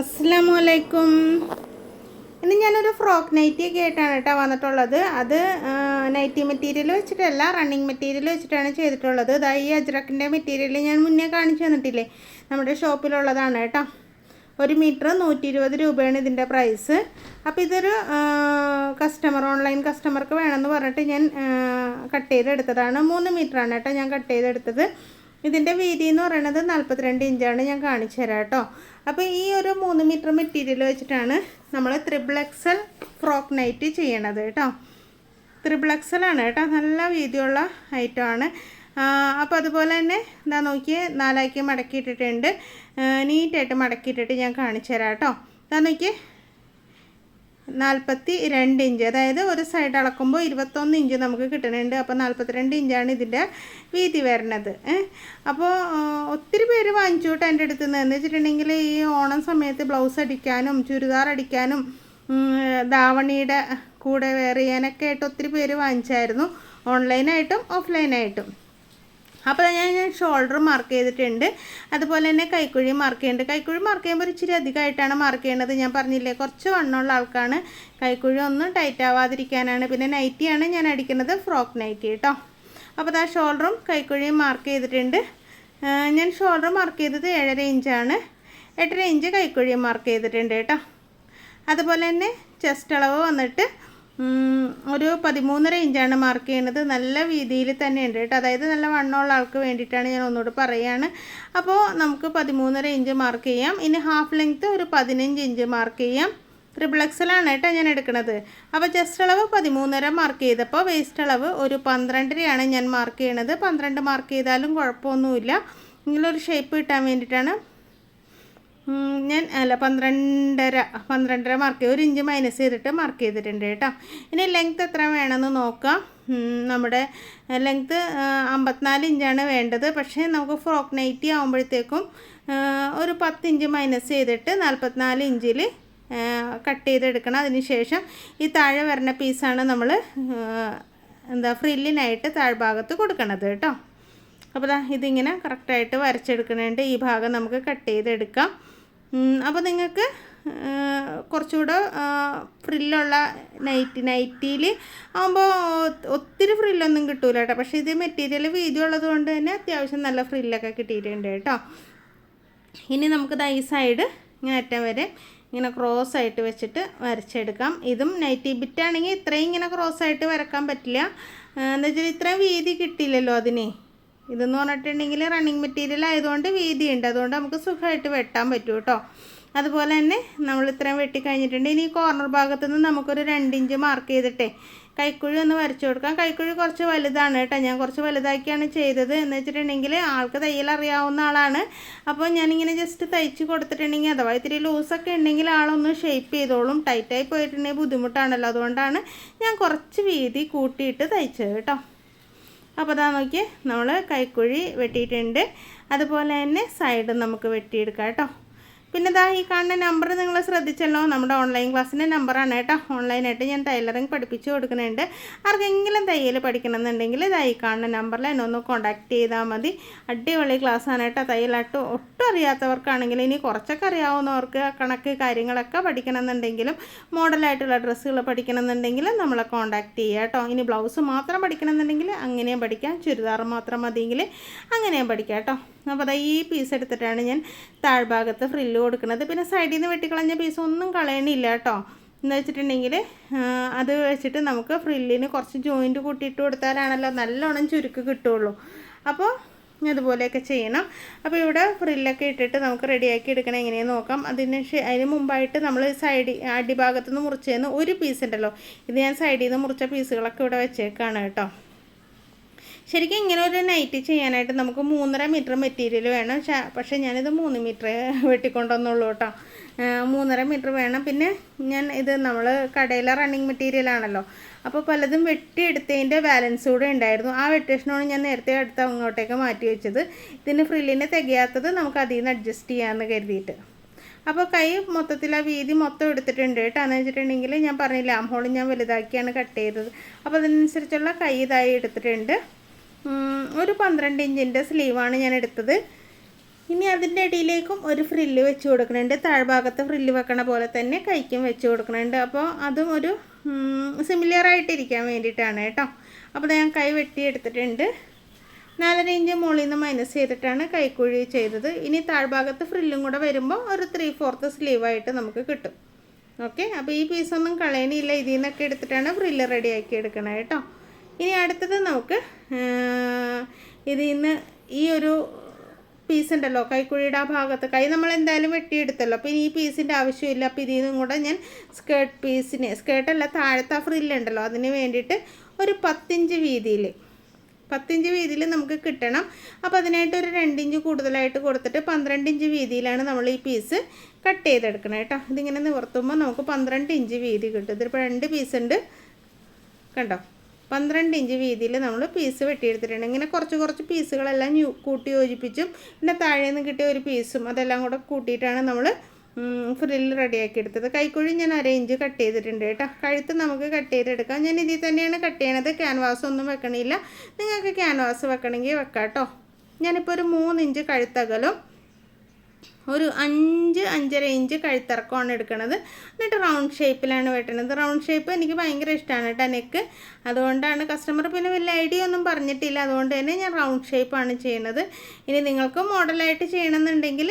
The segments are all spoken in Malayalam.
അസ്സാം വലൈക്കും ഇന്ന് ഞാനൊരു ഫ്രോക്ക് നൈറ്റി ഒക്കെ ആയിട്ടാണ് കേട്ടോ വന്നിട്ടുള്ളത്. അത് നൈറ്റി മെറ്റീരിയൽ വെച്ചിട്ടല്ല റണ്ണിങ് മെറ്റീരിയൽ വെച്ചിട്ടാണ് ചെയ്തിട്ടുള്ളത്. ഇതാ ഈ അജ്രക്കിന്റെ മെറ്റീരിയൽ ഞാൻ മുന്നേ കാണിച്ചു തന്നിട്ടില്ലേ? നമ്മുടെ ഷോപ്പിലുള്ളതാണ് കേട്ടോ. ഒരു മീറ്റർ നൂറ്റി ഇരുപത് രൂപയാണ് ഇതിന്റെ പ്രൈസ് അപ്പോൾ ഇതൊരു കസ്റ്റമർ ഓൺലൈൻ കസ്റ്റമർക്ക് വേണമെന്ന് പറഞ്ഞിട്ട് ഞാൻ കട്ട് ചെയ്തെടുത്തതാണ്. മൂന്ന് മീറ്ററാണ് കേട്ടോ ഞാൻ കട്ട് ചെയ്തെടുത്തത്. ഇതിന്റെ വീതി എന്ന് പറയുന്നത് നാൽപ്പത്തിരണ്ട് ഇഞ്ചാണ് ഞാൻ കാണിച്ചു തരാം കേട്ടോ. അപ്പോൾ ഈ ഒരു മൂന്ന് മീറ്റർ മെറ്റീരിയൽ വെച്ചിട്ടാണ് നമ്മൾ ത്രിബിൾ എക്സൽ ഫ്രോക്ക് നൈറ്റ് ചെയ്യണത് കേട്ടോ. ത്രിബിൾ ആണ് കേട്ടോ. നല്ല വീതിയുള്ള ഐറ്റമാണ് അപ്പോൾ അതുപോലെ തന്നെ ഇതാ നോക്കിയേ നാലാക്കി മടക്കിയിട്ടിട്ടുണ്ട്. നീറ്റായിട്ട് മടക്കിയിട്ടിട്ട് ഞാൻ കാണിച്ചു തരാം കേട്ടോ. എന്താ നോക്കിയേ നാൽപ്പത്തി രണ്ട് ഇഞ്ച്. അതായത് ഒരു സൈഡ് അളക്കുമ്പോൾ ഇരുപത്തൊന്ന് ഇഞ്ച് നമുക്ക് കിട്ടുന്നുണ്ട്. അപ്പോൾ നാൽപ്പത്തിരണ്ട് ഇഞ്ചാണ് ഇതിന്റെ വീതി വരുന്നത്. അപ്പോൾ ഒത്തിരി പേര് വാങ്ങിച്ചു കേട്ടോ എന്റെ അടുത്ത് നിന്ന് എന്ന് വെച്ചിട്ടുണ്ടെങ്കിൽ ഈ ഓണം സമയത്ത് ബ്ലൗസ് അടിക്കാനും ചുരിദാർ അടിക്കാനും ധാവണിയുടെ കൂടെ വെയർ ചെയ്യാനൊക്കെ ആയിട്ട് ഒത്തിരി പേര് വാങ്ങിച്ചായിരുന്നു. ഓൺലൈനായിട്ടും ഓഫ്ലൈനായിട്ടും അപ്പോൾ ഞാൻ ഷോൾഡർ മാർക്ക് ചെയ്തിട്ടുണ്ട്. അതുപോലെ തന്നെ കൈക്കുഴി മാർക്ക് ചെയ്യുന്നുണ്ട്. കൈക്കുഴി മാർക്ക് ചെയ്യുമ്പോൾ ഇച്ചിരി അധികമായിട്ടാണ് മാർക്ക് ചെയ്യുന്നത്. ഞാൻ പറഞ്ഞില്ലേ കുറച്ച് വണ്ണമുള്ള ആൾക്കാണ്. കൈക്കുഴി ഒന്നും ടൈറ്റ് ആവാതിരിക്കാനാണ്. പിന്നെ നൈറ്റിയാണ് ഞാൻ അടിക്കുന്നത് ഫ്രോക്ക് നൈറ്റി കേട്ടോ അപ്പോൾ ആ ഷോൾഡറും കൈക്കുഴിയും മാർക്ക് ചെയ്തിട്ടുണ്ട്. ഞാൻ ഷോൾഡർ മാർക്ക് ചെയ്തത് ഏഴര ഇഞ്ചാണ് എട്ടര ഇഞ്ച് കൈക്കുഴിയും മാർക്ക് ചെയ്തിട്ടുണ്ട് കേട്ടോ. അതുപോലെ തന്നെ ചെസ്റ്റ് അളവ് വന്നിട്ട് ഒരു പതിമൂന്നര ഇഞ്ചാണ് മാർക്ക് ചെയ്യുന്നത്. നല്ല വീതിയിൽ തന്നെ ഉണ്ട് കേട്ടോ. അതായത് നല്ല വണ്ണമുള്ള ആൾക്ക് വേണ്ടിയിട്ടാണ് ഞാൻ ഒന്നുകൂടി പറയുകയാണ് അപ്പോൾ നമുക്ക് പതിമൂന്നര ഇഞ്ച് മാർക്ക് ചെയ്യാം. ഇനി ഹാഫ് ലെങ്ത്ത് ഒരു പതിനഞ്ച് ഇഞ്ച് മാർക്ക് ചെയ്യാം. ട്രിപ്പിൾ എക്സലാണ് കേട്ടോ ഞാൻ എടുക്കുന്നത്. അപ്പോൾ ചെസ്റ്റ് അളവ് പതിമൂന്നര മാർക്ക് ചെയ്തപ്പോൾ വേസ്റ്റ് അളവ് ഒരു പന്ത്രണ്ടരയാണ് ഞാൻ മാർക്ക് ചെയ്യണത്. പന്ത്രണ്ട് മാർക്ക് ചെയ്താലും കുഴപ്പമൊന്നുമില്ല. ഇങ്ങനൊരു ഷേപ്പ് കിട്ടാൻ വേണ്ടിയിട്ടാണ് ഞാൻ അല്ല പന്ത്രണ്ടര പന്ത്രണ്ടര മാർക്ക് ഒരു ഇഞ്ച് മൈനസ് ചെയ്തിട്ട് മാർക്ക് ചെയ്തിട്ടുണ്ട് കേട്ടോ. ഇനി ലെങ്ത്ത് എത്ര വേണമെന്ന് നോക്കാം. നമ്മുടെ ലെങ്ത്ത് അമ്പത്തിനാല് ഇഞ്ചാണ് വേണ്ടത്. പക്ഷേ നമുക്ക് ഫ്രോക്ക് നൈറ്റി ആകുമ്പോഴത്തേക്കും ഒരു പത്ത് ഇഞ്ച് മൈനസ് ചെയ്തിട്ട് നാൽപ്പത്തിനാല് ഇഞ്ചിൽ കട്ട് ചെയ്തെടുക്കണം. അതിന് ശേഷം ഈ താഴെ വരുന്ന പീസാണ് നമ്മൾ എന്താ ഫ്രില്ലിനായിട്ട് താഴ്ഭാഗത്ത് കൊടുക്കണത് കേട്ടോ. അപ്പോൾ ഇതിങ്ങനെ കറക്റ്റായിട്ട് വരച്ചെടുക്കുന്നുണ്ട് ഈ ഭാഗം നമുക്ക് കട്ട് ചെയ്തെടുക്കാം. അപ്പോൾ നിങ്ങൾക്ക് കുറച്ചുകൂടെ ഫ്രില്ലുള്ള നൈറ്റി നൈറ്റിയിൽ ആകുമ്പോൾ ഒത്തിരി ഫ്രില്ലൊന്നും കിട്ടൂല കേട്ടോ. പക്ഷേ ഇത് മെറ്റീരിയൽ വീതി ഉള്ളത് കൊണ്ട് തന്നെ അത്യാവശ്യം നല്ല ഫ്രില്ലൊക്കെ കിട്ടിയിട്ടുണ്ട് കേട്ടോ. ഇനി നമുക്ക് ഈ സൈഡ് ഇങ്ങനെ അറ്റം വരെ ഇങ്ങനെ ക്രോസ് ആയിട്ട് വെച്ചിട്ട് വരച്ചെടുക്കാം. ഇതും നൈറ്റി ബിറ്റാണെങ്കിൽ ഇത്രയും ഇങ്ങനെ ക്രോസ് ആയിട്ട് വരക്കാൻ പറ്റില്ല. എന്താ വെച്ചാൽ ഇത്രയും വീതി കിട്ടിയില്ലല്ലോ അതിന്. ഇതെന്ന് പറഞ്ഞിട്ടുണ്ടെങ്കിൽ റണ്ണിങ് മെറ്റീരിയൽ ആയതുകൊണ്ട് വീതിയുണ്ട്. അതുകൊണ്ട് നമുക്ക് സുഖമായിട്ട് വെട്ടാൻ പറ്റും കേട്ടോ. അതുപോലെ തന്നെ നമ്മൾ ഇത്രയും വെട്ടിക്കഴിഞ്ഞിട്ടുണ്ട് ഇനി കോർണർ ഭാഗത്ത് നിന്ന് നമുക്കൊരു രണ്ടിഞ്ച് മാർക്ക് ചെയ്തിട്ടേ കൈക്കുഴി ഒന്ന് വരച്ചു കൊടുക്കാം. കൈക്കുഴി കുറച്ച് വലുതാണ് കേട്ടോ. ഞാൻ കുറച്ച് വലുതാക്കിയാണ് ചെയ്തത്. എന്ന് വെച്ചിട്ടുണ്ടെങ്കിൽ ആൾക്ക് തയ്യൽ അറിയാവുന്ന ആളാണ്. അപ്പോൾ ഞാനിങ്ങനെ ജസ്റ്റ് തയ്ച്ച് കൊടുത്തിട്ടുണ്ടെങ്കിൽ അഥവാ ഇത്തിരി ലൂസൊക്കെ ഉണ്ടെങ്കിൽ ആളൊന്ന് ഷേപ്പ് ചെയ്തോളും. ടൈറ്റായി പോയിട്ടുണ്ടെങ്കിൽ ബുദ്ധിമുട്ടാണല്ലോ. അതുകൊണ്ടാണ് ഞാൻ കുറച്ച് വീതി കൂട്ടിയിട്ട് തയ്ച്ചത് കേട്ടോ. അപ്പോൾ അതാ നോക്കി നമ്മൾ കൈക്കുഴി വെട്ടിയിട്ടുണ്ട്. അതുപോലെ തന്നെ സൈഡ് നമുക്ക് വെട്ടിയെടുക്കാം കേട്ടോ. പിന്നെ ഇതാ ഈ കാണുന്ന നമ്പർ നിങ്ങൾ ശ്രദ്ധിച്ചല്ലോ. നമ്മുടെ ഓൺലൈൻ ക്ലാസ്സിന്റെ നമ്പറാണ് കേട്ടോ. ഓൺലൈനായിട്ട് ഞാൻ ടൈലറിങ് പഠിപ്പിച്ചു കൊടുക്കുന്നുണ്ട്. ആർക്കെങ്കിലും തയ്യൽ പഠിക്കണമെന്നുണ്ടെങ്കിൽ ഇതാ ഈ കാണുന്ന നമ്പറിൽ എന്നെ ഒന്ന് കോൺടാക്റ്റ് ചെയ്താൽ മതി. അടിപൊളി ക്ലാസ്സാണ് കേട്ടോ. തയ്യലായിട്ട് ഒട്ടും അറിയാത്തവർക്കാണെങ്കിൽ ഇനി കുറച്ചൊക്കെ അറിയാവുന്നവർക്ക് കണക്ക് കാര്യങ്ങളൊക്കെ പഠിക്കണമെന്നുണ്ടെങ്കിലും മോഡലായിട്ടുള്ള ഡ്രസ്സുകൾ പഠിക്കണമെന്നുണ്ടെങ്കിൽ നമ്മളെ കോൺടാക്റ്റ് ചെയ്യുക കേട്ടോ. ഇനി ബ്ലൗസ് മാത്രം പഠിക്കണമെന്നുണ്ടെങ്കിൽ അങ്ങനെയും പഠിക്കാം. ചുരിദാർ മാത്രം മതിയെങ്കിൽ അങ്ങനെയും പഠിക്കാം കേട്ടോ. അപ്പോൾ അതാ ഈ പീസ് എടുത്തിട്ടാണ് ഞാൻ താഴ്ഭാഗത്ത് ഫ്രില്ല് കൊടുക്കുന്നത്. പിന്നെ സൈഡിൽ നിന്ന് വെട്ടിക്കളഞ്ഞ പീസ് ഒന്നും കളയണില്ല കേട്ടോ. എന്ന് വെച്ചിട്ടുണ്ടെങ്കിൽ അത് വെച്ചിട്ട് നമുക്ക് ഫ്രില്ലിന് കുറച്ച് ജോയിന്റ് കൂട്ടിയിട്ട് കൊടുത്താലാണല്ലോ നല്ലോണം ചുരുക്ക് കിട്ടുള്ളൂ. അപ്പോൾ അതുപോലെയൊക്കെ ചെയ്യണം. അപ്പോൾ ഇവിടെ ഫ്രില്ലൊക്കെ ഇട്ടിട്ട് നമുക്ക് റെഡിയാക്കി എടുക്കണം എങ്ങനെയാണ് നോക്കാം. അതിന് അതിന് മുമ്പായിട്ട് നമ്മൾ സൈഡിൽ അടിഭാഗത്തുനിന്ന് മുറിച്ചു ഒരു പീസ് ഉണ്ടല്ലോ. ഇത് ഞാൻ സൈഡിൽ നിന്ന് മുറിച്ച പീസുകളൊക്കെ ഇവിടെ വെച്ചേക്കാണ് കേട്ടോ. ശരിക്കും ഇങ്ങനെ ഒരു നൈറ്റ് ചെയ്യാനായിട്ട് നമുക്ക് മൂന്നര മീറ്റർ മെറ്റീരിയൽ വേണം. പക്ഷേ ഞാനിത് മൂന്ന് മീറ്റർ വെട്ടിക്കൊണ്ടുവന്നുള്ളൂ കേട്ടോ മൂന്നര മീറ്റർ വേണം. പിന്നെ ഞാൻ ഇത് നമ്മൾ കടയിലെ റണ്ണിങ് മെറ്റീരിയൽ ആണല്ലോ. അപ്പോൾ പലതും വെട്ടിയെടുത്തതിന്റെ ബാലൻസ് കൂടെ ഉണ്ടായിരുന്നു. ആ വെട്ടേഷനാണ് ഞാൻ നേരത്തെ അടുത്ത് അങ്ങോട്ടേക്ക് മാറ്റി വെച്ചത്. ഇതിന് ഫ്രില്ലിനെ തികയാത്തത് നമുക്ക് അതിൽ നിന്ന് അഡ്ജസ്റ്റ് ചെയ്യാമെന്ന് കരുതിയിട്ട്. അപ്പോൾ കൈ മൊത്തത്തിൽ ആ വീതി മൊത്തം എടുത്തിട്ടുണ്ട് കേട്ടോ. എന്ന് വെച്ചിട്ടുണ്ടെങ്കിൽ ഞാൻ പറഞ്ഞില്ല ആം ഹോൾ ഞാൻ വലുതാക്കിയാണ് കട്ട് ചെയ്തത്. അപ്പോൾ അതിനനുസരിച്ചുള്ള കൈ ഇതായി എടുത്തിട്ടുണ്ട്. ഒരു പന്ത്രണ്ട് ഇഞ്ചിന്റെ സ്ലീവാണ് ഞാൻ എടുത്തത്. ഇനി അതിന്റെ അടിയിലേക്കും ഒരു ഫ്രില്ല് വെച്ച് കൊടുക്കുന്നുണ്ട് താഴ്ഭാഗത്ത് ഫ്രില്ല് വെക്കണ പോലെ തന്നെ കൈക്കും വെച്ച് കൊടുക്കുന്നുണ്ട് അപ്പോൾ അതും ഒരു സിമിലർ ആയിട്ടിരിക്കാൻ വേണ്ടിയിട്ടാണ് കേട്ടോ. അപ്പോൾ ഞാൻ കൈ വെട്ടി എടുത്തിട്ടുണ്ട്. നാലര ഇഞ്ച് മുകളിൽ നിന്ന് മൈനസ് ചെയ്തിട്ടാണ് കൈക്കുഴി ചെയ്തത്. ഇനി താഴ്ഭാഗത്ത് ഫ്രില്ലും കൂടെ വരുമ്പോൾ ഒരു ത്രീ ഫോർത്ത് സ്ലീവായിട്ട് നമുക്ക് കിട്ടും. ഓക്കെ അപ്പോൾ ഈ പീസൊന്നും കളയണില്ല. ഇതിൽ നിന്നൊക്കെ എടുത്തിട്ടാണ് ഫ്രില്ല് റെഡിയാക്കി എടുക്കണേ കേട്ടോ. ഇനി അടുത്തത് നമുക്ക് ഇത് ഇന്ന് ഈ ഒരു പീസ് ഉണ്ടല്ലോ കൈക്കുഴിയുടെ ആ ഭാഗത്ത് കൈ നമ്മൾ എന്തായാലും വെട്ടിയെടുത്തല്ലോ. അപ്പോൾ ഇനി ഈ പീസിന്റെ ആവശ്യമില്ല. അപ്പോൾ ഇതിൽ നിന്നും കൂടെ ഞാൻ സ്കേർട്ട് പീസിന് സ്കേർട്ടല്ല താഴത്തെ ഫ്രില്ലുണ്ടല്ലോ അതിന് വേണ്ടിയിട്ട് ഒരു പത്തിഞ്ച് വീതിയിൽ പത്തിഞ്ച് വീതിയിൽ നമുക്ക് കിട്ടണം. അപ്പോൾ അതിനായിട്ട് ഒരു രണ്ടിഞ്ച് കൂടുതലായിട്ട് കൊടുത്തിട്ട് പന്ത്രണ്ട് ഇഞ്ച് വീതിയിലാണ് നമ്മൾ ഈ പീസ് കട്ട് ചെയ്തെടുക്കണം കേട്ടോ. ഇതിങ്ങനെ നിവർത്തുമ്പോൾ നമുക്ക് പന്ത്രണ്ട് ഇഞ്ച് വീതി കിട്ടും. ഇതിപ്പോൾ രണ്ട് പീസ് ഉണ്ട്. കണ്ടോ? പന്ത്രണ്ട് ഇഞ്ച് വീതിയിൽ നമ്മൾ പീസ് വെട്ടിയെടുത്തിട്ടുണ്ട്. ഇങ്ങനെ കുറച്ച് കുറച്ച് പീസുകളെല്ലാം കൂട്ടി യോജിപ്പിച്ചും പിന്നെ താഴെ നിന്ന് കിട്ടിയ ഒരു പീസും അതെല്ലാം കൂടെ കൂട്ടിയിട്ടാണ് നമ്മൾ ഫ്രില്ല് റെഡിയാക്കി എടുത്തത് കൈക്കുഴി ഞാൻ അര ഇഞ്ച് കട്ട് ചെയ്തിട്ടുണ്ട് കേട്ടോ. കഴുത്ത് നമുക്ക് കട്ട് ചെയ്തെടുക്കാം. ഞാൻ ഇതിൽ തന്നെയാണ് കട്ട് ചെയ്യണത്. ക്യാൻവാസ് ഒന്നും വെക്കണില്ല. നിങ്ങൾക്ക് ക്യാൻവാസ് വെക്കണമെങ്കിൽ വെക്കാം കേട്ടോ ഞാനിപ്പോൾ ഒരു മൂന്ന് ഇഞ്ച് കഴുത്തകലും ഒരു അഞ്ച് അഞ്ചര ഇഞ്ച് കഴുത്തിറക്കമാണ് എടുക്കുന്നത് എന്നിട്ട് റൗണ്ട് ഷേപ്പിലാണ് വെട്ടണത്. റൗണ്ട് ഷേപ്പ് എനിക്ക് ഭയങ്കര ഇഷ്ടമാണ് കേട്ടോ നെക്ക്. അതുകൊണ്ടാണ് കസ്റ്റമർ പിന്നെ വലിയ ഐഡിയ ഒന്നും പറഞ്ഞിട്ടില്ല. അതുകൊണ്ട് തന്നെ ഞാൻ റൗണ്ട് ഷേപ്പാണ് ചെയ്യുന്നത് ഇനി നിങ്ങൾക്ക് മോഡലായിട്ട് ചെയ്യണമെന്നുണ്ടെങ്കിൽ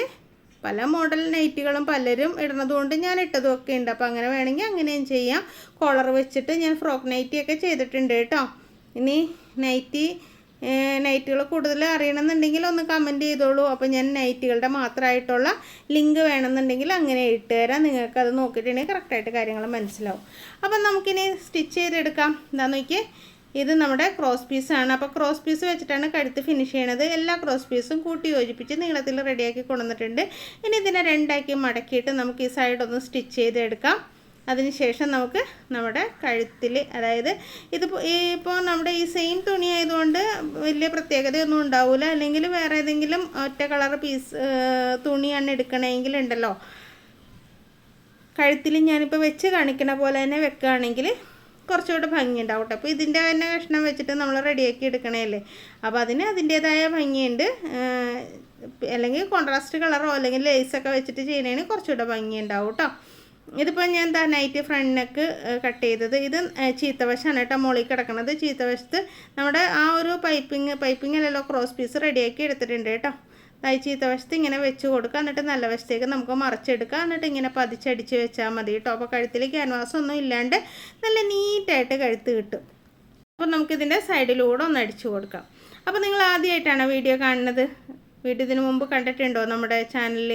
പല മോഡൽ നൈറ്റുകളും പലരും ഇടുന്നതുകൊണ്ട് ഞാൻ ഇട്ടതും ഒക്കെ ഉണ്ട്. അപ്പോൾ അങ്ങനെ വേണമെങ്കിൽ അങ്ങനെയും ചെയ്യാം. കോളർ വെച്ചിട്ട് ഞാൻ ഫ്രോക്ക് നൈറ്റിയൊക്കെ ചെയ്തിട്ടുണ്ട് കേട്ടോ. ഇനി നൈറ്റി നൈറ്റുകൾ കൂടുതൽ അറിയണമെന്നുണ്ടെങ്കിൽ ഒന്ന് കമന്റ് ചെയ്തോളൂ. അപ്പോൾ ഞാൻ നൈറ്റുകളുടെ മാത്രമായിട്ടുള്ള ലിങ്ക് വേണമെന്നുണ്ടെങ്കിൽ അങ്ങനെ ഇട്ട് തരാം. നിങ്ങൾക്ക് അത് നോക്കിയിട്ടുണ്ടെങ്കിൽ കറക്റ്റായിട്ട് കാര്യങ്ങൾ മനസ്സിലാവും. അപ്പം നമുക്കിനി സ്റ്റിച്ച് ചെയ്തെടുക്കാം. എന്താണെന്ന് നോക്കിയേ. ഇത് നമ്മുടെ ക്രോസ് പീസാണ് അപ്പോൾ ക്രോസ് പീസ് വെച്ചിട്ടാണ് കഴുത്ത് ഫിനിഷ് ചെയ്യണത്. എല്ലാ ക്രോസ് പീസും കൂട്ടി യോജിപ്പിച്ച് നീളത്തിൽ റെഡിയാക്കി കൊണ്ടുവന്നിട്ടുണ്ട്. ഇനി ഇതിനെ രണ്ടാക്കി മടക്കിയിട്ട് നമുക്ക് ഈ സൈഡൊന്ന് സ്റ്റിച്ച് ചെയ്തെടുക്കാം. അതിനുശേഷം നമുക്ക് നമ്മുടെ കഴുത്തിൽ അതായത് ഇത് ഇപ്പോൾ നമ്മുടെ ഈ സെയിം തുണി ആയതുകൊണ്ട് വലിയ പ്രത്യേകതയൊന്നും ഉണ്ടാവില്ല അല്ലെങ്കിൽ വേറെ ഏതെങ്കിലും ഒറ്റ കളർ പീസ് തുണിയാണ് എടുക്കണമെങ്കിൽ ഉണ്ടല്ലോ. കഴുത്തിൽ ഞാനിപ്പോൾ വെച്ച് കാണിക്കണ പോലെ തന്നെ വെക്കുകയാണെങ്കിൽ കുറച്ചുകൂടെ ഭംഗി ഉണ്ടാവും അപ്പോൾ ഇതിന്റെ തന്നെ കഷ്ണം വെച്ചിട്ട് നമ്മൾ റെഡിയാക്കി എടുക്കണേല്ലേ. അപ്പോൾ അതിന് അതിന്റേതായ ഭംഗിയുണ്ട്. അല്ലെങ്കിൽ കോൺട്രാസ്റ്റ് കളറോ അല്ലെങ്കിൽ ലേസൊക്കെ വെച്ചിട്ട് ചെയ്യണേന് കുറച്ചുകൂടെ ഭംഗി ഉണ്ടാവും കേട്ടോ. ഇതിപ്പോൾ ഞാൻ എന്താ നൈറ്റ് ഫ്രണ്ട് നെക്ക് കട്ട് ചെയ്തത്. ഇത് ചീത്തവശമാണ് കേട്ടോ മുകളിൽ കിടക്കുന്നത് ചീത്തവശത്ത് നമ്മുടെ ആ ഒരു പൈപ്പിങ് പൈപ്പിംഗ് അല്ലല്ലോ ക്രോസ് പീസ് റെഡിയാക്കി എടുത്തിട്ടുണ്ട് കേട്ടോ. തൈ ചീത്തവശത്ത് ഇങ്ങനെ വെച്ച് കൊടുക്കുക എന്നിട്ട് നല്ല വശത്തേക്ക് നമുക്ക് മറിച്ചെടുക്കുക എന്നിട്ട് ഇങ്ങനെ പതിച്ചടിച്ച് വെച്ചാൽ മതി കേട്ടോ. അപ്പോൾ കഴുത്തിൽ ക്യാൻവാസ് ഒന്നും ഇല്ലാണ്ട് നല്ല നീറ്റായിട്ട് കഴുത്ത് കിട്ടും. അപ്പോൾ നമുക്കിതിന്റെ സൈഡിലൂടെ ഒന്ന് അടിച്ചു കൊടുക്കാം. അപ്പോൾ നിങ്ങൾ ആദ്യമായിട്ടാണ് വീഡിയോ കാണുന്നത്? വീഡിയോ ഇതിനു മുമ്പ് കണ്ടിട്ടുണ്ടോ നമ്മുടെ ചാനലിൽ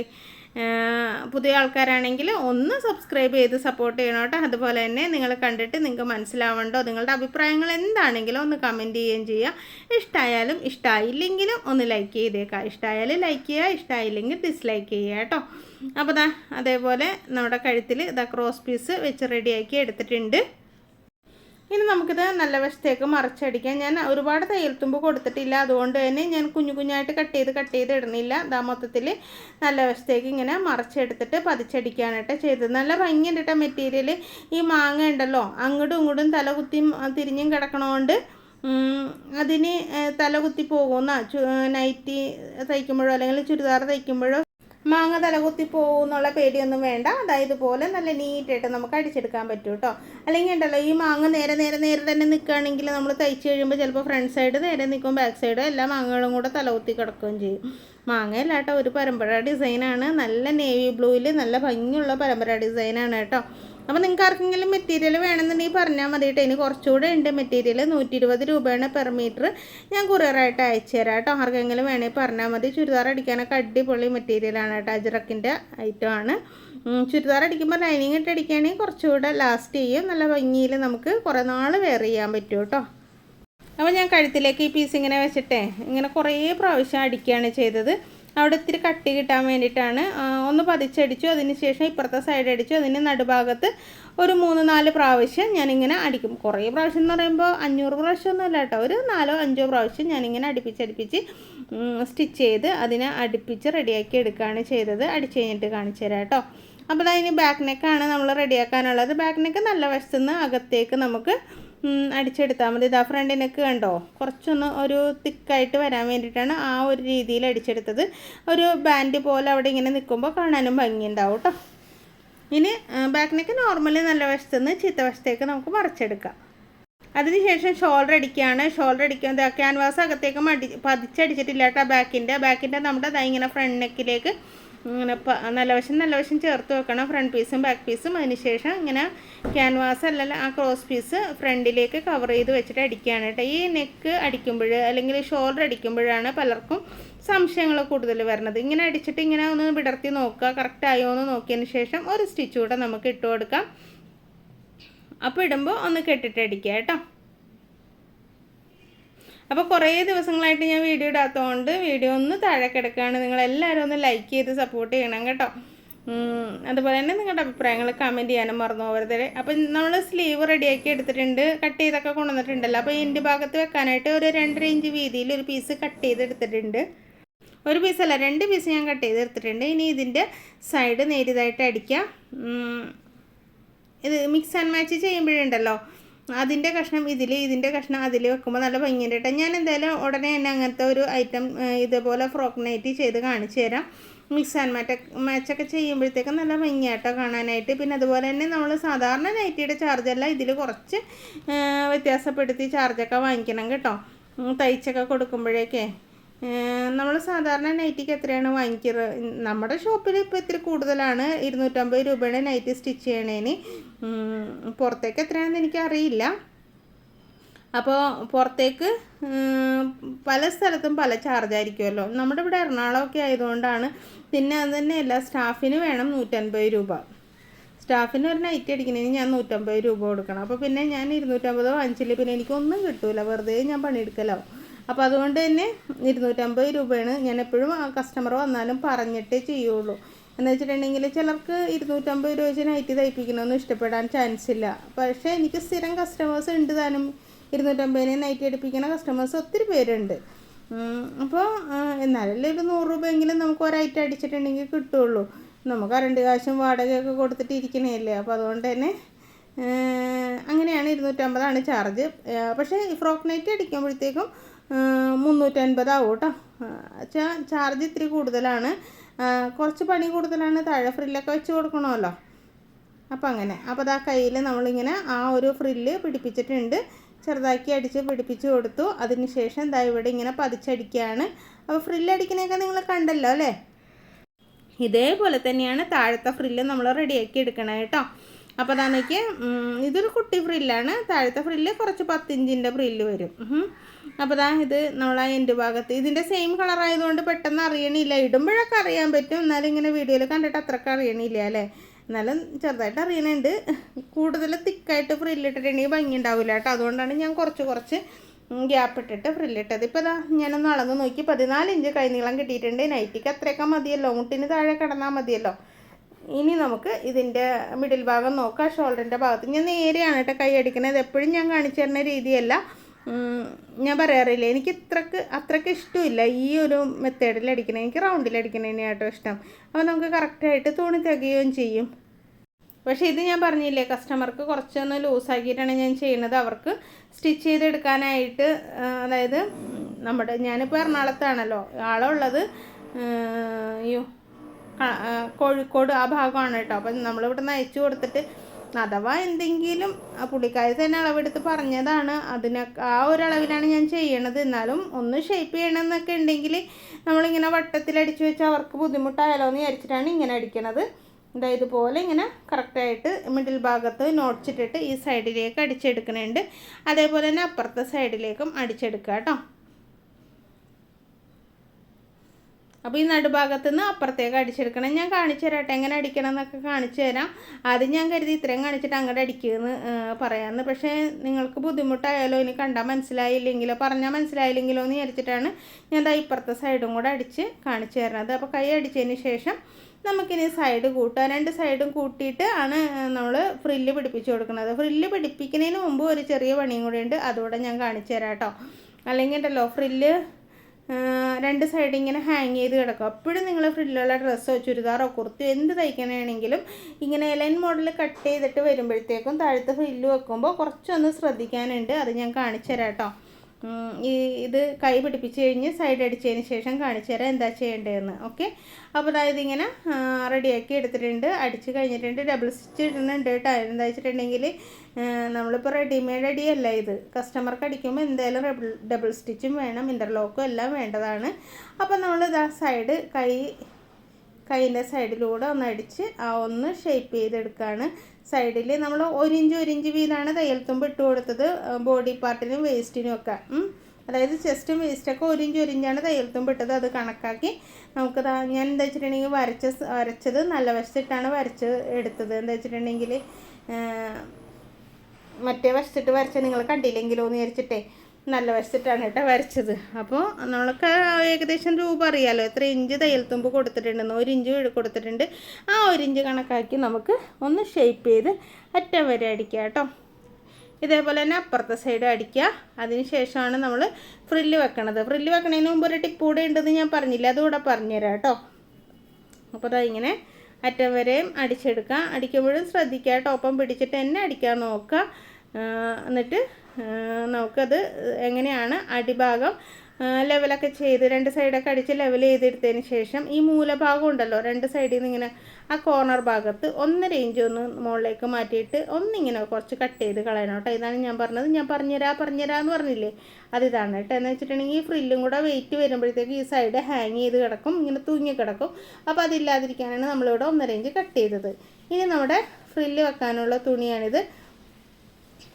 പുതിയ ആൾക്കാരാണെങ്കിൽ ഒന്ന് സബ്സ്ക്രൈബ് ചെയ്ത് സപ്പോർട്ട് ചെയ്യണം കേട്ടോ. അതുപോലെ തന്നെ നിങ്ങൾ കണ്ടിട്ട് നിങ്ങൾക്ക് മനസ്സിലാവണ്ടോ? നിങ്ങളുടെ അഭിപ്രായങ്ങൾ എന്താണെങ്കിലും ഒന്ന് കമന്റ് ചെയ്യുകയും ചെയ്യുക ഇഷ്ടമായാലും ഇഷ്ടമായില്ലെങ്കിലും ഒന്ന് ലൈക്ക് ചെയ്തേക്കാം. ഇഷ്ടമായാലും ലൈക്ക് ചെയ്യുക ഇഷ്ടമായില്ലെങ്കിൽ ഡിസ്ലൈക്ക് ചെയ്യുക കേട്ടോ. അപ്പോൾ അതേപോലെ നമ്മുടെ കഴുത്തിൽ ഇതാ ക്രോസ് പീസ് വെച്ച് റെഡിയാക്കി എടുത്തിട്ടുണ്ട്. ഇനി നമുക്കിത് നല്ല വശത്തേക്ക് മറിച്ചടിക്കാം. ഞാൻ ഒരുപാട് തയ്യൽ തുമ്പ് കൊടുത്തിട്ടില്ല. അതുകൊണ്ട് തന്നെ ഞാൻ കുഞ്ഞു കുഞ്ഞായിട്ട് കട്ട് ചെയ്ത് കട്ട് ചെയ്ത് ഇടുന്നില്ല. ഇതാ മൊത്തത്തിൽ നല്ല വശത്തേക്ക് ഇങ്ങനെ മറിച്ചെടുത്തിട്ട് പതിച്ചടിക്കാനായിട്ട് ചെയ്തത്. നല്ല ഭംഗിയുണ്ട് കേട്ടോ മെറ്റീരിയൽ ഈ മാങ്ങ ഉണ്ടല്ലോ അങ്ങോട്ടും ഇങ്ങോട്ടും തല കുത്തി തിരിഞ്ഞും കിടക്കണോണ്ട് അതിന് തല കുത്തി പോകുന്ന നൈറ്റി തയ്ക്കുമ്പോഴോ അല്ലെങ്കിൽ ചുരിദാർ തയ്ക്കുമ്പോഴോ മാങ്ങ തലകുത്തി പോകുന്നുള്ള പേടിയൊന്നും വേണ്ട. അതായത് ഇതുപോലെ നല്ല നീറ്റായിട്ട് നമുക്ക് അടിച്ചെടുക്കാൻ പറ്റും കേട്ടോ അല്ലെങ്കിൽ ഉണ്ടല്ലോ ഈ മാങ്ങ നേരെ നേരെ നേരെ തന്നെ നിൽക്കുകയാണെങ്കിൽ നമ്മൾ തയ്ച്ച് കഴിയുമ്പോൾ ചിലപ്പോൾ ഫ്രണ്ട് സൈഡ് നേരെ നിൽക്കും ബാക്ക് സൈഡ് എല്ലാ മാങ്ങകളും കൂടെ തലകുത്തി കിടക്കുകയും ചെയ്യും. മാങ്ങയല്ല കേട്ടോ ഒരു പരമ്പര ഡിസൈനാണ്. നല്ല നേവി ബ്ലൂവിൽ നല്ല ഭംഗിയുള്ള പരമ്പര ഡിസൈനാണ് കേട്ടോ അപ്പോൾ നിങ്ങൾക്ക് ആർക്കെങ്കിലും മെറ്റീരിയൽ വേണമെന്നുണ്ടെങ്കിൽ പറഞ്ഞാൽ മതി കേട്ടോ. ഇനി കുറച്ചുകൂടെ ഉണ്ട് മെറ്റീരിയൽ നൂറ്റി ഇരുപത് രൂപയാണ് പെർ മീറ്റർ ഞാൻ കുറിയറായിട്ട് അയച്ചു തരാം കേട്ടോ. ആർക്കെങ്കിലും വേണമെങ്കിൽ പറഞ്ഞാൽ മതി. ചുരിദാർ അടിക്കാനൊക്കെ അടിപൊളി മെറ്റീരിയലാണ് കേട്ടോ. അജ്രക്കിന്റെ ഐറ്റമാണ് ചുരിദാർ അടിക്കുമ്പോൾ ലൈനിങ് ഇട്ട് അടിക്കുകയാണെങ്കിൽ കുറച്ചുകൂടെ ലാസ്റ്റ് ചെയ്യും. നല്ല ഭംഗിയിൽ നമുക്ക് കുറേ നാൾ വെയർ ചെയ്യാൻ പറ്റും കേട്ടോ. അപ്പോൾ ഞാൻ കഴുത്തിലേക്ക് ഈ പീസ് ഇങ്ങനെ വെച്ചിട്ടേ ഇങ്ങനെ കുറേ പ്രാവശ്യം അടിക്കുകയാണ് ചെയ്തത്. അവിടെ ഇത്തിരി കട്ടി കിട്ടാൻ വേണ്ടിയിട്ടാണ്. ഒന്ന് പതിച്ചടിച്ചു അതിനുശേഷം ഇപ്പുറത്തെ സൈഡ് അടിച്ചു അതിന് നടുഭാഗത്ത് ഒരു മൂന്ന് നാല് പ്രാവശ്യം ഞാനിങ്ങനെ അടിക്കും. കുറേ പ്രാവശ്യം എന്ന് പറയുമ്പോൾ അഞ്ഞൂറ് പ്രാവശ്യം ഒന്നും അല്ല കേട്ടോ. ഒരു നാലോ അഞ്ചോ പ്രാവശ്യം ഞാനിങ്ങനെ അടുപ്പിച്ചടുപ്പിച്ച് സ്റ്റിച്ച് ചെയ്ത് അതിനെ അടുപ്പിച്ച് റെഡിയാക്കി എടുക്കുകയാണ് ചെയ്തത്. അടിച്ച് കഴിഞ്ഞിട്ട് കാണിച്ചു തരാം കേട്ടോ. അപ്പോൾ അതിന് ബാക്ക് നെക്കാണ് നമ്മൾ റെഡിയാക്കാനുള്ളത് ബാക്ക് നെക്ക് നല്ല വശത്തുനിന്ന് അകത്തേക്ക് നമുക്ക് അടിച്ചെടുത്താൽ മതി. ഇതാ നെക്ക് കണ്ടോ? കുറച്ചൊന്ന് ഒരു തിക്കായിട്ട് വരാൻ വേണ്ടിയിട്ടാണ് ആ ഒരു രീതിയിൽ അടിച്ചെടുത്തത്. ഒരു ബാൻഡ് പോലെ അവിടെ ഇങ്ങനെ നിൽക്കുമ്പോൾ കാണാനും ഭംഗിയുണ്ടാവും കേട്ടോ ഇനി ബാക്ക് നെക്ക് നോർമലി നല്ല വശത്ത് നിന്ന് ചീത്ത വശത്തേക്ക് നമുക്ക് മറിച്ചെടുക്കാം. അതിനുശേഷം ഷോൾഡർ അടിക്കുകയാണ്. ഷോൾഡർ അടിക്കുന്നത് ക്യാൻവാസ് അകത്തേക്ക് മടി പതിച്ചടിച്ചിട്ടില്ല കേട്ടോ ബാക്കിന്റെ ബാക്കിന്റെ നമ്മുടെ ഇങ്ങനെ ഫ്രണ്ട് നെക്കിലേക്ക് ഇങ്ങനെ നല്ല വശം നല്ല വശം ചേർത്ത് വെക്കണം. ഫ്രണ്ട് പീസും ബാക്ക് പീസും അതിനുശേഷം ഇങ്ങനെ ക്യാൻവാസ് അല്ലല്ല ആ ക്രോസ് പീസ് ഫ്രണ്ടിലേക്ക് കവർ ചെയ്ത് വെച്ചിട്ട് അടിക്കുകയാണ് കേട്ടോ. ഈ നെക്ക് അടിക്കുമ്പോൾ അല്ലെങ്കിൽ ഷോൾഡർ അടിക്കുമ്പോഴാണ് പലർക്കും സംശയങ്ങൾ കൂടുതൽ വരുന്നത്. ഇങ്ങനെ അടിച്ചിട്ട് ഇങ്ങനെ ഒന്ന് വിടർത്തി നോക്കുക കറക്റ്റ് ആയോ എന്ന് നോക്കിയതിന് ശേഷം ഒരു സ്റ്റിച്ച് കൂടെ നമുക്ക് ഇട്ട് കൊടുക്കാം. അപ്പോൾ ഇടുമ്പോൾ ഒന്ന് കെട്ടിട്ട് അടിക്കുക കേട്ടോ. അപ്പോൾ കുറേ ദിവസങ്ങളായിട്ട് ഞാൻ വീഡിയോ ഇടാത്തതുകൊണ്ട് വീഡിയോ ഒന്ന് താഴെ കിടക്കുകയാണ് നിങ്ങളെല്ലാവരും ഒന്ന് ലൈക്ക് ചെയ്ത് സപ്പോർട്ട് ചെയ്യണം കേട്ടോ. അതുപോലെ തന്നെ നിങ്ങളുടെ അഭിപ്രായങ്ങൾ കമന്റ് ചെയ്യാനും മറന്നു പോകരുത് അപ്പം നമ്മൾ സ്ലീവ് റെഡിയാക്കി എടുത്തിട്ടുണ്ട്. കട്ട് ചെയ്തൊക്കെ കൊണ്ടുവന്നിട്ടുണ്ടല്ലോ. അപ്പോൾ എന്റെ ഭാഗത്ത് വെക്കാനായിട്ട് ഒരു രണ്ടര ഇഞ്ച് വീതിയിൽ ഒരു പീസ് കട്ട് ചെയ്തെടുത്തിട്ടുണ്ട്. ഒരു പീസല്ല രണ്ട് പീസ് ഞാൻ കട്ട് ചെയ്തെടുത്തിട്ടുണ്ട്. ഇനി ഇതിന്റെ സൈഡ് നേരിതായിട്ട് അടിക്കാം. ഇത് മിക്സ് ആൻഡ് മാച്ച് ചെയ്യുമ്പോഴുണ്ടല്ലോ. അതിന്റെ കഷ്ണം ഇതിൽ ഇതിന്റെ കഷ്ണം അതിൽ വെക്കുമ്പോൾ നല്ല ഭംഗിയുണ്ട് കേട്ടോ. ഞാൻ എന്തായാലും ഉടനെ തന്നെ അങ്ങനത്തെ ഒരു ഐറ്റം ഇതേപോലെ ഫ്രോക്ക് നൈറ്റ് ചെയ്ത് കാണിച്ചു തരാം. മിക്സ് ആൻഡ് മാറ്റ മാച്ചൊക്കെ ചെയ്യുമ്പോഴത്തേക്കും നല്ല ഭംഗിയായിട്ടോ കാണാനായിട്ട്. പിന്നെ അതുപോലെ തന്നെ നമ്മൾ സാധാരണ നൈറ്റിയുടെ ചാർജല്ല ഇതിൽ കുറച്ച് വ്യത്യാസപ്പെടുത്തി ചാർജൊക്കെ വാങ്ങിക്കണം കേട്ടോ. തയ്ച്ചൊക്കെ കൊടുക്കുമ്പോഴേക്കേ. നമ്മൾ സാധാരണ നൈറ്റിക്ക് എത്രയാണ് വാങ്ങിക്കുന്നത് നമ്മുടെ ഷോപ്പിൽ ഇപ്പോൾ ഇത്തിരി കൂടുതലാണ്. ഇരുന്നൂറ്റമ്പത് രൂപയുടെ നൈറ്റി സ്റ്റിച്ച് ചെയ്യണേന്. പുറത്തേക്ക് എത്രയാണെന്ന് എനിക്കറിയില്ല. അപ്പോൾ പുറത്തേക്ക് പല സ്ഥലത്തും പല ചാർജ് ആയിരിക്കുമല്ലോ. നമ്മുടെ ഇവിടെ എറണാകുളമൊക്കെ ആയതുകൊണ്ടാണ്. പിന്നെ അത് തന്നെയല്ല സ്റ്റാഫിന് വേണം നൂറ്റൻപത് രൂപ. സ്റ്റാഫിന് ഒരു നൈറ്റ് അടിക്കണേന് ഞാൻ നൂറ്റമ്പത് രൂപ കൊടുക്കണം. അപ്പോൾ പിന്നെ ഞാൻ ഇരുന്നൂറ്റമ്പത് വാങ്ങിച്ചില്ല? പിന്നെ എനിക്കൊന്നും കിട്ടൂല. വെറുതെ ഞാൻ പണിയെടുക്കലാവും. അപ്പോൾ അതുകൊണ്ട് തന്നെ ഇരുന്നൂറ്റമ്പത് രൂപയാണ് ഞാൻ എപ്പോഴും കസ്റ്റമർ വന്നാലും പറഞ്ഞിട്ടേ ചെയ്യുള്ളൂ. എന്ന് വെച്ചിട്ടുണ്ടെങ്കിൽ ചിലർക്ക് ഇരുന്നൂറ്റമ്പത് രൂപ വെച്ച് നൈറ്റ് തയ്പ്പിക്കണമെന്ന് ഇഷ്ടപ്പെടാൻ ചാൻസ് ഇല്ല. പക്ഷേ എനിക്ക് സ്ഥിരം കസ്റ്റമേഴ്സ് ഉണ്ട് താനും. ഇരുന്നൂറ്റമ്പതിന് നൈറ്റ് എടുപ്പിക്കുന്ന കസ്റ്റമേഴ്സ് ഒത്തിരി പേരുണ്ട്. അപ്പോൾ എന്നാലല്ലേ ഒരു നൂറ് രൂപയെങ്കിലും നമുക്ക് ഒരൈറ്റം അടിച്ചിട്ടുണ്ടെങ്കിൽ കിട്ടുള്ളൂ. നമുക്ക് കറണ്ട് കാശും വാടകയൊക്കെ കൊടുത്തിട്ട് അപ്പോൾ അതുകൊണ്ട് തന്നെ അങ്ങനെയാണ് ഇരുന്നൂറ്റമ്പതാണ് ചാർജ് പക്ഷേ ഫ്രോക്ക് നൈറ്റ് അടിക്കുമ്പോഴത്തേക്കും മുന്നൂറ്റൻപതാവും കേട്ടോ വെച്ചാൽ ചാർജ് ഇത്തിരി കൂടുതലാണ്. കുറച്ച് പണി കൂടുതലാണ്. താഴെ ഫ്രില്ലൊക്കെ വെച്ച് കൊടുക്കണമല്ലോ. അപ്പം അങ്ങനെ. അപ്പോൾ അതാ കയ്യിൽ നമ്മളിങ്ങനെ ആ ഒരു ഫ്രില്ല് പിടിപ്പിച്ചിട്ടുണ്ട്. ചെറുതാക്കി അടിച്ച് പിടിപ്പിച്ച് കൊടുത്തു. അതിന് ശേഷം ദാ ഇവിടെ ഇങ്ങനെ പതിച്ചടിക്കുകയാണ് അപ്പോൾ ഫ്രില്ല് അടിക്കണേക്കെ നിങ്ങൾ കണ്ടല്ലോ അല്ലേ? ഇതേപോലെ തന്നെയാണ് താഴത്തെ ഫ്രില്ല് നമ്മൾ റെഡിയാക്കി എടുക്കണം കേട്ടോ. അപ്പോൾ അതാണെങ്കിൽ ഇതൊരു കുട്ടി ഫ്രില്ലാണ്. താഴത്തെ ഫ്രില്ല് കുറച്ച് പത്തിഞ്ചിന്റെ ഫ്രില്ല് വരും. അപ്പോൾ ദാ ഇത് നമ്മളെ എന്റെ ഭാഗത്ത്. ഇതിന്റെ സെയിം കളറായതുകൊണ്ട് പെട്ടെന്ന് അറിയണില്ല. ഇടുമ്പോഴൊക്കെ അറിയാൻ പറ്റും. എന്നാലും ഇങ്ങനെ വീഡിയോയിൽ കണ്ടിട്ട് അത്രയ്ക്ക് അറിയണില്ല അല്ലേ? എന്നാലും ചെറുതായിട്ട് അറിയണുണ്ട്. കൂടുതൽ തിക്കായിട്ട് ഫ്രില്ലിട്ടിട്ടുണ്ടെങ്കിൽ ഭംഗി ഉണ്ടാവില്ല കേട്ടോ. അതുകൊണ്ടാണ് ഞാൻ കുറച്ച് കുറച്ച് ഗ്യാപ്പ് ഇട്ടിട്ട് ഫ്രില്ലിട്ടത് ഇപ്പോൾ ഇതാ ഞാനൊന്ന് അളന്ന് നോക്കി. പതിനാല് ഇഞ്ച് കൈനീളം കിട്ടിയിട്ടുണ്ട്. നൈറ്റിക്ക് അത്രയൊക്കെ മതിയല്ലോ. മുട്ടിന് താഴെ കിടന്നാൽ മതിയല്ലോ. ഇനി നമുക്ക് ഇതിന്റെ മിഡിൽ ഭാഗം നോക്കാം. ഷോൾഡറിന്റെ ഭാഗത്ത്. ഞാൻ നേരെയാണ് കേട്ടോ കൈ അടിക്കുന്നത്. എപ്പോഴും ഞാൻ കാണിച്ചു തരുന്ന രീതിയല്ല. ഞാൻ പറയാറില്ല. എനിക്ക് ഇത്രക്ക് അത്രയ്ക്ക് ഇഷ്ടമില്ല ഈ ഒരു മെത്തേഡിൽ അടിക്കണേ എനിക്ക് റൗണ്ടിൽ അടിക്കണേനെ കേട്ടോ ഇഷ്ടം. അപ്പോൾ നമുക്ക് കറക്റ്റായിട്ട് തുണി തികയുകയും ചെയ്യും. പക്ഷേ ഇത് ഞാൻ പറഞ്ഞില്ലേ കസ്റ്റമർക്ക് കുറച്ചൊന്ന് ലൂസാക്കിയിട്ടാണ് ഞാൻ ചെയ്യുന്നത്. അവർക്ക് സ്റ്റിച്ച് ചെയ്തെടുക്കാനായിട്ട് അതായത് നമ്മുടെ ഞാനിപ്പോൾ എറണാകുളത്താണല്ലോ. ആളുള്ളത് അയ്യോ കോഴിക്കോട് ആ ഭാഗമാണ് കേട്ടോ. അപ്പം നമ്മളിവിടെ നിന്ന് അയച്ചു കൊടുത്തിട്ട് അഥവാ എന്തെങ്കിലും പുള്ളിക്കാരി തന്നെ അളവെടുത്ത് പറഞ്ഞതാണ്. അതിനൊക്കെ ആ ഒരളവിലാണ് ഞാൻ ചെയ്യണത്. എന്നാലും ഒന്ന് ഷേപ്പ് ചെയ്യണമെന്നൊക്കെ ഉണ്ടെങ്കിൽ നമ്മളിങ്ങനെ വട്ടത്തിലടിച്ച് വെച്ച് അവർക്ക് ബുദ്ധിമുട്ടായാലോ എന്ന് വിചാരിച്ചിട്ടാണ് ഇങ്ങനെ അടിക്കണത്. ഇതാ ഇതുപോലെ ഇങ്ങനെ കറക്റ്റായിട്ട് മിഡിൽ ഭാഗത്ത് നോട്ട്സിട്ടിട്ട് ഈ സൈഡിലേക്ക് അടിച്ചെടുക്കണുണ്ട്. അതേപോലെ തന്നെ അപ്പുറത്തെ സൈഡിലേക്കും അടിച്ചെടുക്കുക കേട്ടോ. അപ്പോൾ ഈ നടുഭാഗത്ത് നിന്ന് അപ്പുറത്തേക്ക് അടിച്ചെടുക്കണം. ഞാൻ കാണിച്ചു തരാട്ടെ. എങ്ങനെ അടിക്കണം എന്നൊക്കെ കാണിച്ചു തരാം. ആദ്യം ഞാൻ കരുതി ഇത്രയും കാണിച്ചിട്ട് അങ്ങോട്ട് അടിക്കുമെന്ന് പറയാമെന്ന്. പക്ഷേ നിങ്ങൾക്ക് ബുദ്ധിമുട്ടായാലോ ഇനി കണ്ടാൽ മനസ്സിലായില്ലെങ്കിലോ പറഞ്ഞാൽ മനസ്സിലായില്ലെങ്കിലോ എന്ന് വിചാരിച്ചിട്ടാണ് ഞാൻ ദാ ഇപ്പുറത്തെ സൈഡും കൂടെ അടിച്ച് കാണിച്ചു തരണത് അപ്പോൾ കൈ അടിച്ചതിന് ശേഷം നമുക്കിനി സൈഡ് കൂട്ടാം. രണ്ട് സൈഡും കൂട്ടിയിട്ട് ആണ് നമ്മൾ ഫ്രില്ല് പിടിപ്പിച്ച് കൊടുക്കുന്നത്. ഫ്രില്ല് പിടിപ്പിക്കുന്നതിന് മുമ്പ് ഒരു ചെറിയ പണിയും കൂടി ഉണ്ട്. അതുകൂടെ ഞാൻ കാണിച്ചു തരാം കേട്ടോ. അല്ലെങ്കിൽ ഉണ്ടല്ലോ ഫ്രില്ല് രണ്ട് സൈഡ് ഇങ്ങനെ ഹാങ് ചെയ്ത് കിടക്കും. അപ്പോഴും നിങ്ങൾ ഫ്രില്ലുള്ള ഡ്രസ്സോ ചുരിദാറോ കുർത്തിയോ എന്ത് തയ്ക്കണമെങ്കിലും ഇങ്ങനെ ലൈൻ മോഡൽ കട്ട് ചെയ്തിട്ട് വരുമ്പോഴത്തേക്കും താഴത്തെ ഫ്രില്ല് വെക്കുമ്പോൾ കുറച്ചൊന്ന് ശ്രദ്ധിക്കാനുണ്ട്. അത് ഞാൻ കാണിച്ചു തരാം കേട്ടോ ഈ ഇത് കൈ പിടിപ്പിച്ച് കഴിഞ്ഞ് സൈഡ് അടിച്ചതിന് ശേഷം കാണിച്ചു തരാം എന്താ ചെയ്യേണ്ടതെന്ന്. ഓക്കെ അപ്പോൾ അതായത് ഇങ്ങനെ റെഡിയാക്കി എടുത്തിട്ടുണ്ട്. അടിച്ച് കഴിഞ്ഞിട്ടുണ്ട്. ഡബിൾ സ്റ്റിച്ച് ഇടുന്നുണ്ട് കേട്ടോ. എന്താ വെച്ചിട്ടുണ്ടെങ്കിൽ നമ്മളിപ്പോൾ റെഡിമെയ്ഡ് അടിയല്ല ഇത്. കസ്റ്റമർക്ക് അടിക്കുമ്പോൾ എന്തായാലും ഡബിൾ സ്റ്റിച്ചും വേണം. ഇന്റർലോക്കും എല്ലാം വേണ്ടതാണ്. അപ്പോൾ നമ്മൾ ഇതാ സൈഡ് കൈ കൈയിന്റെ സൈഡിലൂടെ ഒന്ന് അടിച്ച് ആ ഒന്ന് ഷേപ്പ് ചെയ്തെടുക്കുകയാണ് സൈഡിൽ നമ്മൾ ഒരു ഇഞ്ച് ഒരു ഇഞ്ച് തയ്യൽ തുമ്പ് ഇട്ട് കൊടുത്തത് ബോഡി പാർട്ടിനും വേസ്റ്റിനും ഒക്കെ. അതായത് ചെസ്റ്റും വേസ്റ്റൊക്കെ ഒരു ഇഞ്ച് ഒരു തയ്യൽ തുമ്പ് ഇട്ടത്. അത് കണക്കാക്കി നമുക്ക് ഞാൻ എന്താ വെച്ചിട്ടുണ്ടെങ്കിൽ വരച്ച വരച്ചത് നല്ല വശത്തിട്ടാണ് വരച്ച് എടുത്തത്. എന്താ വെച്ചിട്ടുണ്ടെങ്കിൽ മറ്റേ വശത്തിട്ട് വരച്ച നിങ്ങൾ കണ്ടില്ലെങ്കിലോ എന്ന് വിചാരിച്ചിട്ടേ. നല്ല വശത്തിട്ടാണ് കേട്ടോ വരച്ചത്. അപ്പോൾ നമ്മൾക്ക് ഏകദേശം രൂപ അറിയാലോ? എത്ര ഇഞ്ച് തയ്യൽ തുമ്പ് കൊടുത്തിട്ടുണ്ടെന്ന് ഒരു ഇഞ്ച് കൊടുത്തിട്ടുണ്ട്. ആ ഒരു ഇഞ്ച് കണക്കാക്കി നമുക്ക് ഒന്ന് ഷേപ്പ് ചെയ്ത് അറ്റം വരെ അടിക്കുക കേട്ടോ. ഇതേപോലെ തന്നെ അപ്പുറത്തെ സൈഡ് അടിക്കുക. അതിന് ശേഷമാണ് നമ്മൾ ഫ്രില്ല് വെക്കണത്. ഫ്രില്ല് വെക്കണതിന് മുമ്പ് ഒരു ടിപ്പ് കൂടെ ഉണ്ടെന്ന് ഞാൻ പറഞ്ഞില്ല? അതുകൂടെ പറഞ്ഞുതരാം കേട്ടോ. അപ്പോൾ അതാ ഇങ്ങനെ അറ്റം വരെയും അടിച്ചെടുക്കുക. അടിക്കുമ്പോഴും ശ്രദ്ധിക്കുക. ടോപ്പം പിടിച്ചിട്ട് തന്നെ അടിക്കാൻ നോക്കുക. എന്നിട്ട് നമുക്കത് എങ്ങനെയാണ് അടിഭാഗം ലെവലൊക്കെ ചെയ്ത് രണ്ട് സൈഡൊക്കെ അടിച്ച് ലെവൽ ചെയ്തെടുത്തതിന് ശേഷം ഈ മൂലഭാഗം ഉണ്ടല്ലോ രണ്ട് സൈഡിൽ നിന്ന് ഇങ്ങനെ ആ കോർണർ ഭാഗത്ത് ഒന്നര ഇഞ്ച് ഒന്ന് മുകളിലേക്ക് മാറ്റിയിട്ട് ഒന്നിങ്ങനെ കുറച്ച് കട്ട് ചെയ്ത് കളയണം കേട്ടോ. ഇതാണ് ഞാൻ പറഞ്ഞത്. ഞാൻ പറഞ്ഞുതരാ പറഞ്ഞുതരാ എന്ന് പറഞ്ഞില്ലേ? അതിതാണ് കേട്ടോ. എന്ന് വെച്ചിട്ടുണ്ടെങ്കിൽ ഈ ഫ്രില്ലും കൂടെ വെയിറ്റ് വരുമ്പോഴത്തേക്ക് ഈ സൈഡ് ഹാങ് ചെയ്ത് കിടക്കും ഇങ്ങനെ തൂങ്ങി കിടക്കും. അപ്പോൾ അതില്ലാതിരിക്കാനാണ് നമ്മളിവിടെ ഒന്നര ഇഞ്ച് കട്ട് ചെയ്തത്. ഇനി നമ്മുടെ ഫ്രില്ല് വെക്കാനുള്ള തുണിയാണിത്.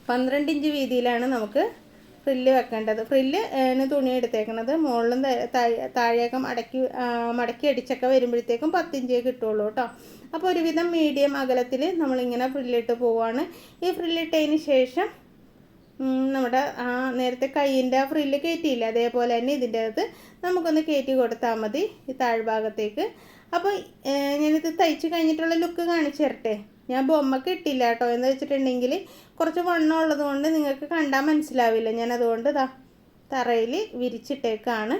പന്ത്രണ്ട് ഇഞ്ച് വീതിയിലാണ് നമുക്ക് ഫ്രില്ല് വെക്കേണ്ടത്. ഫ്രില്ല് തുണി എടുത്തേക്കണത്. മുകളിലും താഴേക്കും അടക്കി മടക്കി അടിച്ചൊക്കെ വരുമ്പോഴത്തേക്കും പത്തിഞ്ചേ കിട്ടുള്ളൂ കേട്ടോ അപ്പോൾ ഒരുവിധം മീഡിയം അകലത്തിൽ നമ്മളിങ്ങനെ ഫ്രില്ലിട്ട് പോവാണ്. ഈ ഫ്രില്ലിട്ടതിന് ശേഷം നമ്മുടെ ആ നേരത്തെ കൈയിന്റെ ആ ഫ്രില്ല് കയറ്റിയില്ല അതേപോലെ തന്നെ ഇതിന്റെ അകത്ത് നമുക്കൊന്ന് കയറ്റി കൊടുത്താൽ മതി ഈ താഴ്ഭാഗത്തേക്ക്. അപ്പോൾ ഞാനിത് തയ്ച്ച് കഴിഞ്ഞിട്ടുള്ള ലുക്ക് കാണിച്ചു തരട്ടെ? ഞാൻ ബൊമ്മക്ക് ഇട്ടില്ല കേട്ടോ. എന്ന് വെച്ചിട്ടുണ്ടെങ്കിൽ കുറച്ച് വണ്ണം ഉള്ളത് കൊണ്ട് നിങ്ങൾക്ക് കണ്ടാൽ മനസ്സിലാവില്ല. ഞാൻ അതുകൊണ്ട് ഇതാ തറയിൽ വിരിച്ചിട്ടേക്കാണ്.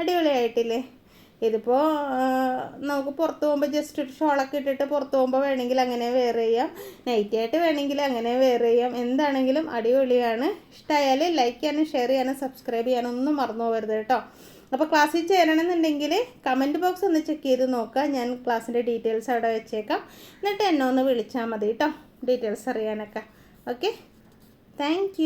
അടിപൊളിയായിട്ടില്ലേ? ഇതിപ്പോൾ നമുക്ക് പുറത്ത് പോകുമ്പോൾ ജസ്റ്റ് ഒരു ഷോളൊക്കെ ഇട്ടിട്ട് പുറത്ത് പോകുമ്പോൾ വേണമെങ്കിൽ അങ്ങനെ വെയർ ചെയ്യാം. നൈറ്റി ആയിട്ട് വേണമെങ്കിൽ അങ്ങനെ വെയർ ചെയ്യാം. എന്താണെങ്കിലും അടിപൊളിയാണ്. ഇഷ്ടമായാൽ ലൈക്ക് ചെയ്യാനും ഷെയർ ചെയ്യാനും സബ്സ്ക്രൈബ് ചെയ്യാനും ഒന്നും മറന്നു പോകരുത് കേട്ടോ. അപ്പോൾ ക്ലാസ്സിൽ ചേരണമെന്നുണ്ടെങ്കിൽ കമന്റ് ബോക്സ് ഒന്ന് ചെക്ക് ചെയ്ത് നോക്കുക. ഞാൻ ക്ലാസ്സിന്റെ ഡീറ്റെയിൽസ് അവിടെ വെച്ചേക്കാം. എന്നിട്ട് എന്നെ ഒന്ന് വിളിച്ചാൽ മതി കേട്ടോ ഡീറ്റെയിൽസ് അറിയാനൊക്കെ. Okay thank